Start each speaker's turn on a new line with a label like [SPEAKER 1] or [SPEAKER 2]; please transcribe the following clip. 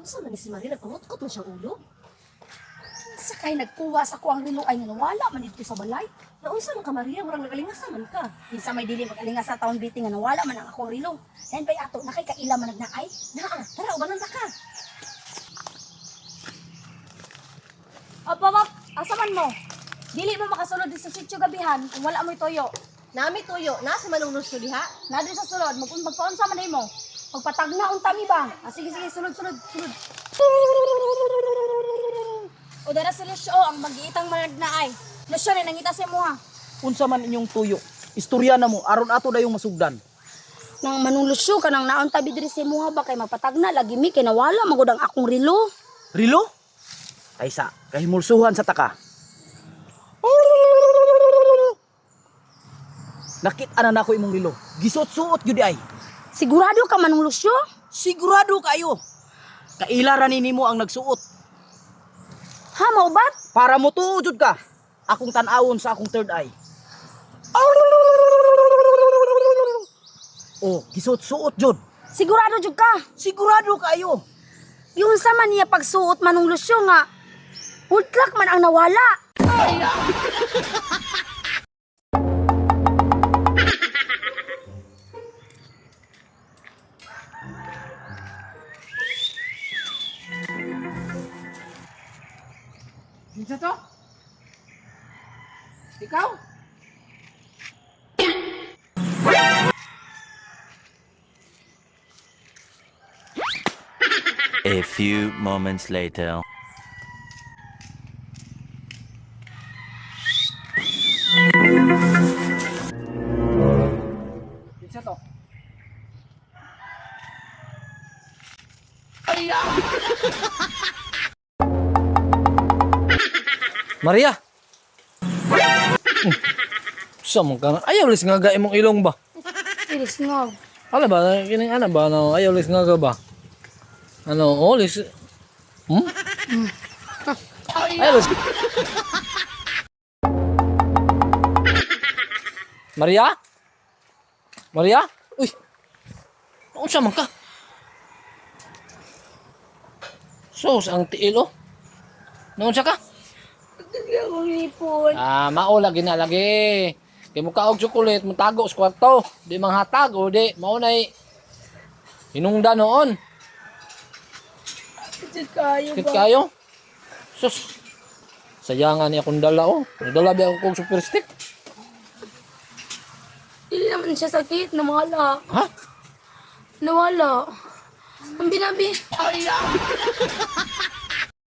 [SPEAKER 1] Unsa man ni si Maria nagpangutkot man siyang ulo?
[SPEAKER 2] Sakay nagkuha sa ko ang rilo ay nawala man dito sa balay.
[SPEAKER 1] Naunsa man ka Maria, murang nagalingasan man ka.
[SPEAKER 2] Kinsa may dili magalinga sa taon biting nga nawala man ang akong rilo. Yan ba'y ato nakay kaila man nagnaay.
[SPEAKER 1] Naa, tara ubanan ta ka.
[SPEAKER 2] Opo, map, asa man mo? Dili mo makasulod din sa sityo gabihan kung wala mo'y toyo.
[SPEAKER 1] Nami tuyo, na sa manunus ko diha.
[SPEAKER 2] Na din sa sulod, mag magpaunsa man mo. Magpatagna unta mi ba? Ah, sige sige, sulod sulod sulod. O dara si Lucio ang magiitang managnaay. Lucio ni nangita sa mo ha.
[SPEAKER 3] Unsa man inyong tuyo. Istorya na mo aron ato dayong masugdan.
[SPEAKER 2] Nang manunlusyo ka nang naon tabi diri sa mo ba kay magpatagna lagi mi kay nawala magud ang akong rilo.
[SPEAKER 3] Rilo? Kaysa kahimulsuhan sa taka. Nakita na nako imong rilo. Gisot-suot gyud ay.
[SPEAKER 2] Sigurado ka manunlusyo?
[SPEAKER 3] Sigurado kayo. Kailaran ni nimo ang nagsuot
[SPEAKER 2] Ha, maubat?
[SPEAKER 3] para mo jud ka. Akong tan-awon sa akong third eye. Oh, gisot-suot jud.
[SPEAKER 2] Sigurado jud ka.
[SPEAKER 3] Sigurado kayo.
[SPEAKER 2] Yung sa man niya pagsuot manunglusyo nga. Udlak man ang nawala.
[SPEAKER 3] Kinsa to? Ikaw?
[SPEAKER 4] A few moments later.
[SPEAKER 3] Kinsa to?
[SPEAKER 5] Maria. Sa mo ka ayaw lis nga ga imong ilong ba?
[SPEAKER 2] Iris nga.
[SPEAKER 5] Ano ba kining ana ba no ayaw lis nga ga ba? Ano oh lis Hmm? Ayaw lis. Maria? Maria? Uy. Unsa man ka? Sos ang tiil oh. Noon ka?
[SPEAKER 2] Akong ipon.
[SPEAKER 5] Ah, mao lagi na lagi. Kay mo kaog chocolate, mo tago sa kwarto. Di manghatag o di mao nay hinungda noon.
[SPEAKER 2] Jud kayo
[SPEAKER 5] Kit kayo. Sus. Sayangan ni akong dala oh. Nadala ba ako kong super stick?
[SPEAKER 2] Dili naman siya sakit. Nawala.
[SPEAKER 5] Ha?
[SPEAKER 2] Nawala. Ang binabi.